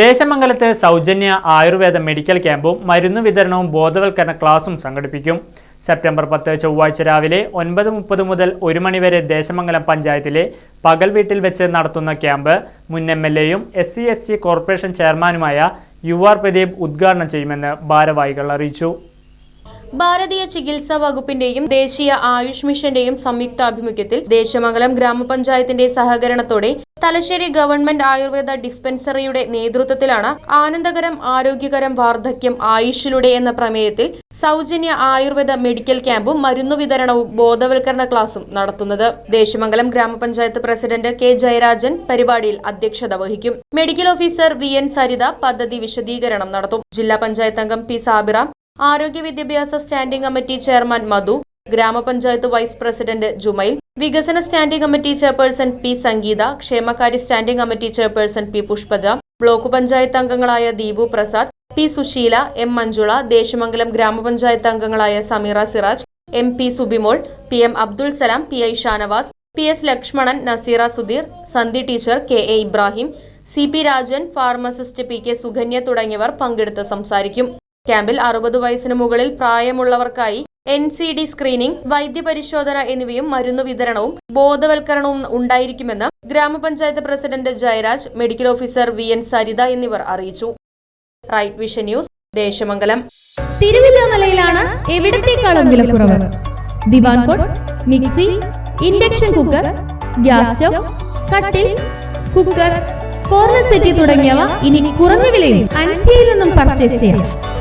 ദേശമംഗലത്ത് സൗജന്യ ആയുർവേദ മെഡിക്കൽ ക്യാമ്പും മരുന്ന് വിതരണവും ബോധവൽക്കരണ ക്ലാസും സംഘടിപ്പിക്കും. സെപ്റ്റംബർ പത്ത് ചൊവ്വാഴ്ച രാവിലെ ഒൻപത് മുപ്പത് മുതൽ ഒരു മണിവരെ ദേശമംഗലം പഞ്ചായത്തിലെ പകൽ വീട്ടിൽ വെച്ച് നടത്തുന്ന ക്യാമ്പ് മുൻ എം എൽ എയും S C S T corporation ചെയർമാനുമായ യു ആർ പ്രദീപ് ഉദ്ഘാടനം ചെയ്യുമെന്ന് ഭാരവാഹികൾ അറിയിച്ചു. ഭാരതീയ ചികിത്സാ വകുപ്പിന്റെയും ദേശീയ ആയുഷ് മിഷന്റെയും സംയുക്താഭിമുഖ്യത്തിൽ ദേശമംഗലം ഗ്രാമപഞ്ചായത്തിന്റെ സഹകരണത്തോടെ തലശ്ശേരി ഗവൺമെന്റ് ആയുർവേദ ഡിസ്പെൻസറിയുടെ നേതൃത്വത്തിലാണ് ആനന്ദകരം ആരോഗ്യകരം വാർദ്ധക്യം ആയുഷിലൂടെ എന്ന പ്രമേയത്തിൽ സൗജന്യ ആയുർവേദ മെഡിക്കൽ ക്യാമ്പും മരുന്നു വിതരണവും ബോധവൽക്കരണ ക്ലാസും നടത്തുന്നത്. ദേശമംഗലം ഗ്രാമപഞ്ചായത്ത് പ്രസിഡന്റ് കെ ജയരാജൻ പരിപാടിയിൽ അധ്യക്ഷത വഹിക്കും. Medical officer V N Saritha പദ്ധതി വിശദീകരണം നടത്തും. ജില്ലാ പഞ്ചായത്ത് അംഗം പി സാബിറ ആരോഗ്യ വിദ്യാഭ്യാസ സ്റ്റാൻഡിംഗ് കമ്മിറ്റി ചെയർമാൻ മധു ഗ്രാമപഞ്ചായത്ത് വൈസ് പ്രസിഡന്റ് ജുമൈൽ വികസന standing committee chairperson P Sangeetha ക്ഷേമകാര്യ standing committee chairperson P Pushpaja block panchayat അംഗങ്ങളായ ദീപു പ്രസാദ് പി സുശീല എം മഞ്ജുള ദേശമംഗലം ഗ്രാമപഞ്ചായത്ത് അംഗങ്ങളായ Sameera Siraj M P Subimol P M Abdul Salam P I Shanavas P S Lakshmanan Naseera Sudheer Sandhi teacher K A Ibrahim C P Rajan pharmacist P K Sukanya തുടങ്ങിയവർ പങ്കെടുത്ത് സംസാരിക്കും. ക്യാമ്പിൽ അറുപത് വയസ്സിന് മുകളിൽ പ്രായമുള്ളവർക്കായി എൻ സി ഡി സ്ക്രീനിംഗ് വൈദ്യപരിശോധന എന്നിവയും മരുന്ന് വിതരണവും ബോധവൽക്കരണവും ഉണ്ടായിരിക്കുമെന്ന് ഗ്രാമപഞ്ചായത്ത് president Jayaraj medical officer V N Saritha എന്നിവർ അറിയിച്ചു. Right vision news Desamangalam. തിരുവല്ലാമലയിലാണ് എവിടത്തേക്കാളും വിലക്കുറവ്. ദിവാൻ mixie induction cooker gas stove കട്ടിൽ കുക്കർ കോർണർ സെറ്റി തുടങ്ങിയവ ഇനി കുറഞ്ഞ വിലയിൽ അൻസിയയിൽ നിന്നും പർച്ചേസ് ചെയ്യാം.